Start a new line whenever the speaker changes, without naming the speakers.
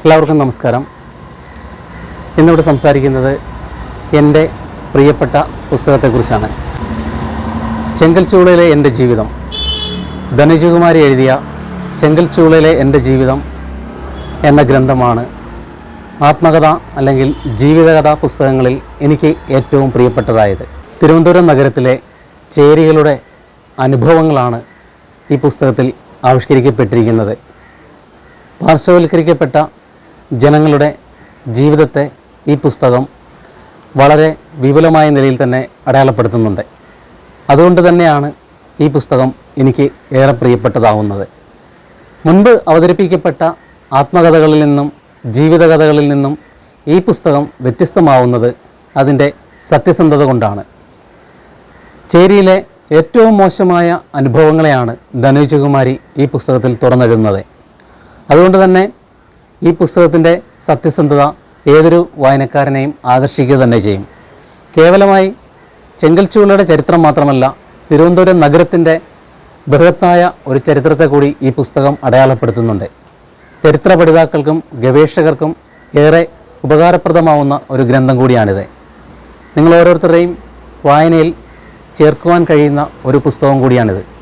എല്ലാവർക്കും നമസ്കാരം. ഇന്നിവിടെ സംസാരിക്കുന്നത് എന്റെ പ്രിയപ്പെട്ട പുസ്തകത്തെക്കുറിച്ചാണ്. ചെങ്കൽച്ചൂളയിലെ എന്റെ ജീവിതം. ധനുജകുമാരി എഴുതിയ ചെങ്കൽച്ചൂളയിലെ എന്റെ ജീവിതം എന്ന ഗ്രന്ഥമാണ് ആത്മകഥ അല്ലെങ്കിൽ ജീവിതകഥ പുസ്തകങ്ങളിൽ എനിക്ക് ഏറ്റവും പ്രിയപ്പെട്ടതായത്. തിരുവനന്തപുരം നഗരത്തിലെ ചേരികളുടെ അനുഭവങ്ങളാണ് ഈ പുസ്തകത്തിൽ ആവിഷ്കരിക്കപ്പെട്ടിരിക്കുന്നത്. പാർശ്വവൽക്കരിക്കപ്പെട്ട ജനങ്ങളുടെ ജീവിതത്തെ ഈ പുസ്തകം വളരെ വിപുലമായ നിലയിൽ തന്നെ അടയാളപ്പെടുത്തുന്നുണ്ട്. അതുകൊണ്ട് തന്നെയാണ് ഈ പുസ്തകം എനിക്ക് ഏറെ പ്രിയപ്പെട്ടതാവുന്നത്. മുൻപ് അവതരിപ്പിക്കപ്പെട്ട ആത്മകഥകളിൽ നിന്നും ജീവിതകഥകളിൽ നിന്നും ഈ പുസ്തകം വ്യത്യസ്തമാവുന്നത് അതിന്റെ സത്യസന്ധത കൊണ്ടാണ്. ചേരിയിലെ ഏറ്റവും മോശമായ അനുഭവങ്ങളെയാണ് ധനുജകുമാരി ഈ പുസ്തകത്തിൽ തുറന്നെഴുതുന്നത്. അതുകൊണ്ട് തന്നെ ഈ പുസ്തകത്തിന്റെ സത്യസന്ധത ഏതൊരു വായനക്കാരനെയും ആകർഷിക്കുക തന്നെ ചെയ്യും. കേവലമായി ചെങ്കൽച്ചൂളയുടെ ചരിത്രം മാത്രമല്ല തിരുവനന്തപുരം നഗരത്തിന്റെ ബൃഹത്തായ ഒരു ചരിത്രത്തെ കൂടി ഈ പുസ്തകം അടയാളപ്പെടുത്തുന്നുണ്ട്. ചരിത്ര പഠിതാക്കൾക്കും ഗവേഷകർക്കും ഏറെ ഉപകാരപ്രദമാവുന്ന ഒരു ഗ്രന്ഥം കൂടിയാണിത്. നിങ്ങൾ ഓരോരുത്തരുടെയും വായനയിൽ ചേർക്കുവാൻ കഴിയുന്ന ഒരു പുസ്തകം കൂടിയാണിത്.